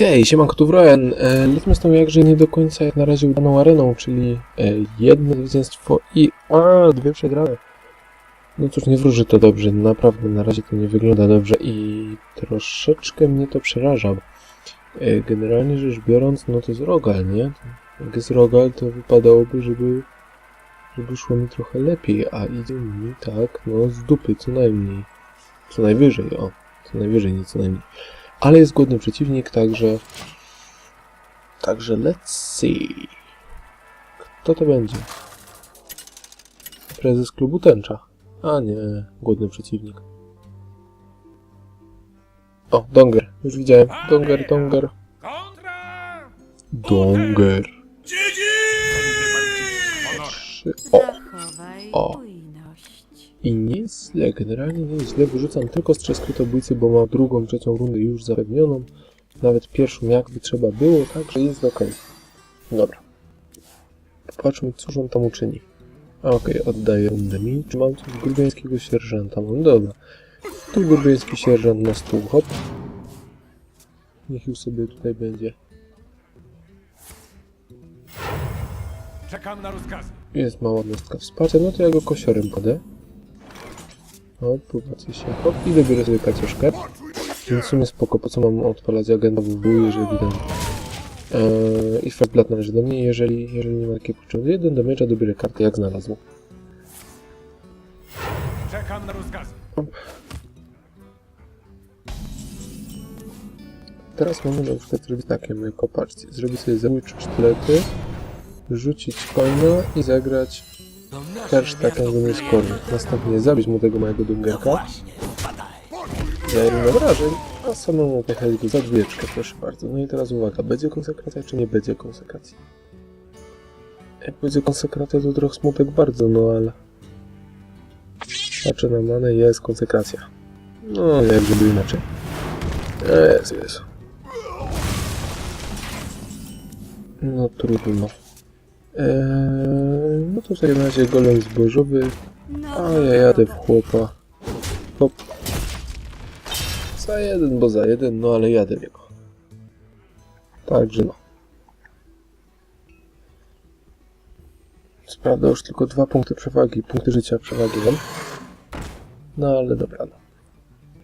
Hej, siemanko, tu Wroen. E, z tą jakże nie do końca jak na razie udaną areną, czyli e, jedno zwycięstwo i a, dwie przegrane. No cóż, nie wróży to dobrze, naprawdę na razie to nie wygląda dobrze i troszeczkę mnie to przeraża. E, generalnie rzecz biorąc, no to jest Rogal, nie? Jak jest Rogal, to wypadałoby, żeby, żeby szło mi trochę lepiej, a idzie mi tak, no z dupy co najmniej. Co najwyżej, o. Co najwyżej, nie co najmniej. Ale jest godny przeciwnik, także... Także let's see. Kto to będzie? Prezes klubu Tęcza. A nie, głodny przeciwnik. O, Donger. Już widziałem. Donger, Donger. Donger. Trzy. O, O. i nie jest źle. Generalnie nie jest źle. Wyrzucam tylko strzał skrytobójcy, bo mam drugą, trzecią rundę już zapewnioną. Nawet pierwszą jakby trzeba było, także jest ok. Dobra. Popatrzmy, cóż on tam uczyni. Okej, oddaję rundę mi. Czy mam coś grubieńskiego sierżanta? Mam, dobra. Tu grubieński sierżant na stół, hop. Niech już sobie tutaj będzie. Czekam na rozkazy. Jest mała jednostka wsparcia, no to ja go kosiorem podę. O, popatrzcie się, hop, i dobiorę sobie kacioszkę. Więc w sumie spoko, po co mam odpalać agenta WW, jeżeli ten... Eee, I Fablat należy do mnie, jeżeli, jeżeli nie ma takiej potrzeby. Jeden do miecza dobiorę kartę, jak znalazł. Czekam na rozkazy. Teraz mamy na przykład zrobić takie, jako patrzcie, zrobić sobie zabójcze sztylety, rzucić coina i zagrać hersztakiem zamiast korny. Następnie zabić mu tego małego dungerka za jeden obrażeń, a samemu pojechać go za dwójeczkę, proszę bardzo. No i teraz uwaga, będzie konsekracja czy nie będzie konsekracji? Jak będzie konsekracja to trochę smutek bardzo, no ale... Patrzę na manę, jest konsekracja. No, jak żeby inaczej. Jest, jest. No trudno. Eee, no to w takim razie golem zbożowy, a ja jadę w chłopa. Hop. Za jeden, bo za jeden, no ale jadę w jego. Także no. Co prawda już tylko dwa punkty przewagi, punkty życia przewagi mam. No ale dobra, no.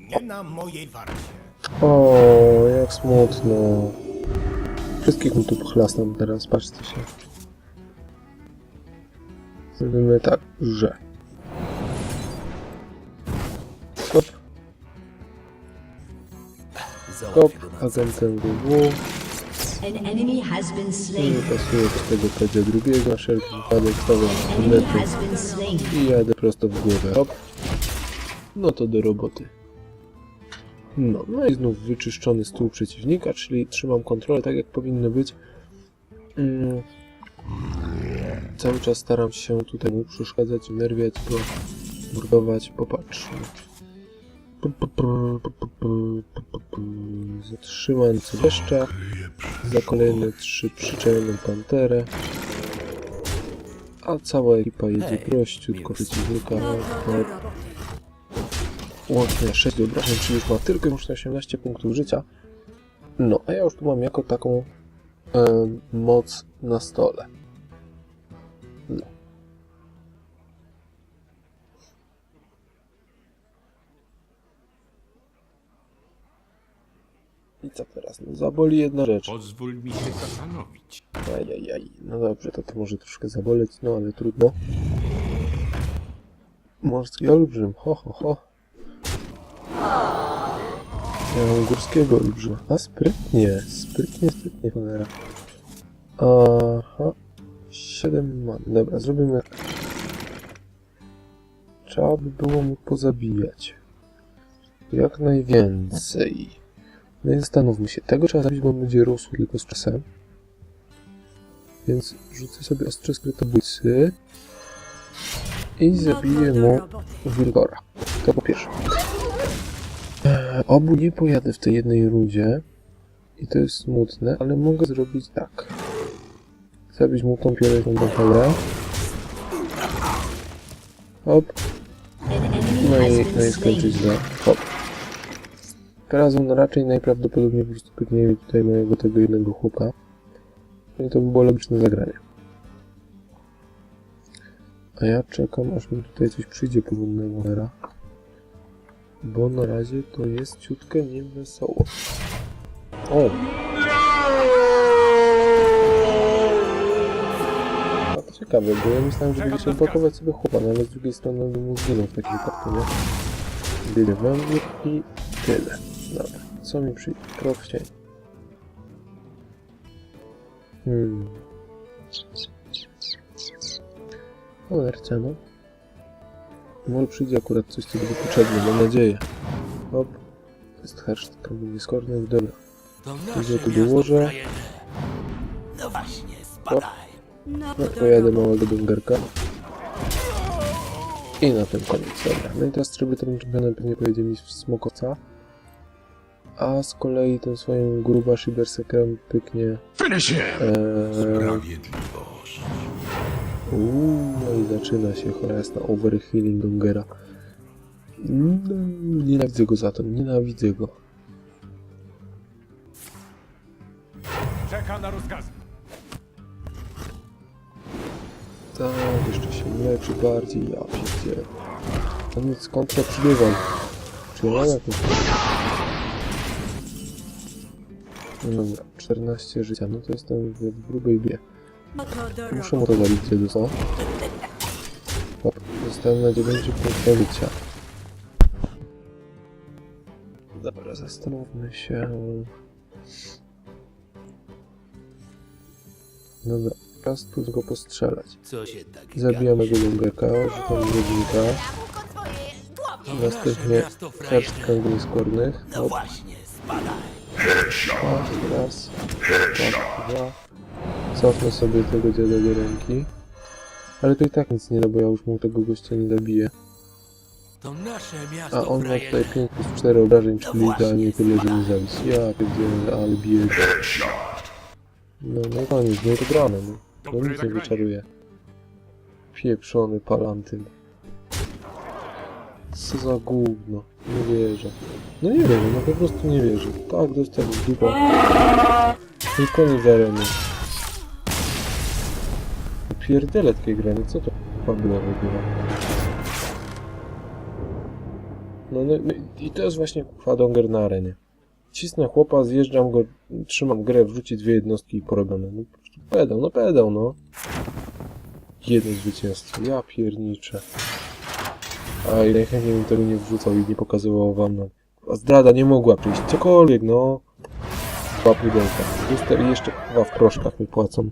Nie na mojej warcie. O, jak smutno. Wszystkich mu tu pochlastam teraz, patrzcie się. Zrobimy tak, że... Hop, hop, agentem been Nie pasuje do tego PD drugiego, na wszelki wypadek slain. i jadę prosto w głowę. Hop. No to do roboty. No, no i znów wyczyszczony stół przeciwnika, czyli trzymam kontrolę tak jak powinno być. Mm. Cały czas staram się tutaj mu przeszkadzać, nerwiać go, mordować. Popatrzmy. Zatrzymam deszcza. Za kolejne trzy przyczajną panterę. A cała ekipa jedzie prościutko przeciwnika. Łącznie 6 obrażeń, czyli już ma tylko już 18 punktów życia. No, a ja już tu mam jako taką e, moc na stole. No. I co teraz? No, zaboli jedna rzecz. Pozwól mi się zastanowić. Ajajaj. No dobrze, to, to może troszkę zaboleć, no ale trudno. Morski olbrzym, ho ho ho. Ja mam górskiego olbrzyma. A sprytnie, sprytnie, sprytnie, cholera. Aha. 7 man. Dobra, zrobimy... Trzeba by było mu pozabijać. Jak najwięcej. No i zastanówmy się. Tego trzeba zabić, bo on będzie rósł tylko z czasem. Więc rzucę sobie ostrze skrytobójcy i zabiję mu Wilgora. To po pierwsze. Eee, obu nie pojadę w tej jednej rundzie i to jest smutne, ale mogę zrobić tak. Zabić mu tą pierwszą batalę. Hop. No i, no i skończyć za hop. Karazon raczej najprawdopodobniej po prostu pyknie tutaj mojego tego jednego chłopa. No i to by było logiczne zagranie. A ja czekam, aż mi tutaj coś przyjdzie porządnego era. Bo na razie to jest ciutkę niewesoło. O! Ciekawe, bo ja myślałem, że będzie się blokować sobie chłopa, no ale z drugiej strony bym mu zginął w takim wypadku, nie? Węgiel i tyle. Dobra, co mi przyjdzie? Krok w cień. Hmm. Cholercia, no. Może przyjdzie akurat coś, co będzie potrzebne, mam nadzieję. Hop. To jest herszt kamieni skornych, dobra. Nasze tu dołożę? krajenne. No właśnie, spadaj. No, No, pojadę małego dungerka. I na tym koniec, dobra. No i teraz trybutorem czempionem pewnie pojedzie mi w Smokowca. A z kolei tym swoim grubasz i berserkerem pyknie... Finish him! Eee, Sprawiedliwość. Uuu, no i zaczyna się chora jasna overhealing Dungera. No, nienawidzę go za to, nienawidzę go. Czeka na rozkazy. Tak, jeszcze się leczy bardziej, ja pierdzielę. A nic, skąd ja przybywam? Czy ja mam jakąś... No dobra, 14 życia, no to jestem w grubej bie. Muszę mu to dalić, gdzie dostał. Hop, zostałem na 9 punktach życia. Dobra, zastanówmy się. Dobra, czas tu go postrzelać. Tak Zabijamy go lungerka, rzucam godzinka. To Następnie nasze miasto herszt frajerne. kręgli skórnych. No właśnie, spadaj. raz, dwa. Cofnę sobie tego dziada do ręki. Ale to i tak nic nie da, bo ja już mu tego gościa nie zabiję. To nasze A on ma tutaj frajerne. 5 plus 4 obrażeń, czyli No właśnie, idealnie tyle, żeby spadaj. zabić. Ja pierdzielę, ale bije. No, no koniec, nie wygrane, no. No nic nie wyczaruje. Pieprzony palantyn. Co za gówno. Nie wierzę. No nie wierzę, no po prostu nie wierzę. Tak, dostał w dupę. I koniec areny. Pierdolę takie granie, co to chyba było w ogóle? No, no, no i to jest właśnie kwadonger na arenie. Cisnę chłopa, zjeżdżam go, trzymam grę, wrzuci dwie jednostki i porobione. No pedał, no pedał, no. Jedno zwycięstwo, ja pierniczę. A i najchętniej bym tego nie wrzucał i nie pokazywał wam. No. A zdrada nie mogła przyjść, cokolwiek, no. Dwa pudełka. Jeszcze, i jeszcze chyba w proszkach mi płacą.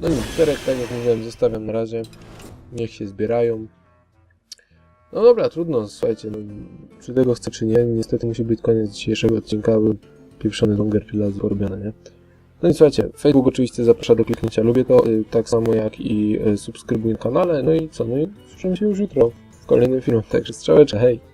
No nie, czterech, tak jak mówiłem, zostawiam na razie. Niech się zbierają. No dobra, trudno, słuchajcie, no, czy tego chcę, czy nie. Niestety musi być koniec dzisiejszego odcinka, bo pieprzony Longer Pila porobione, nie? No i słuchajcie, Facebook oczywiście zaprasza do kliknięcia lubię to, y, tak samo jak i y, subskrybuj na kanale. No i co, no i słyszymy się już jutro w kolejnym filmie. Także strzałeczkę, hej!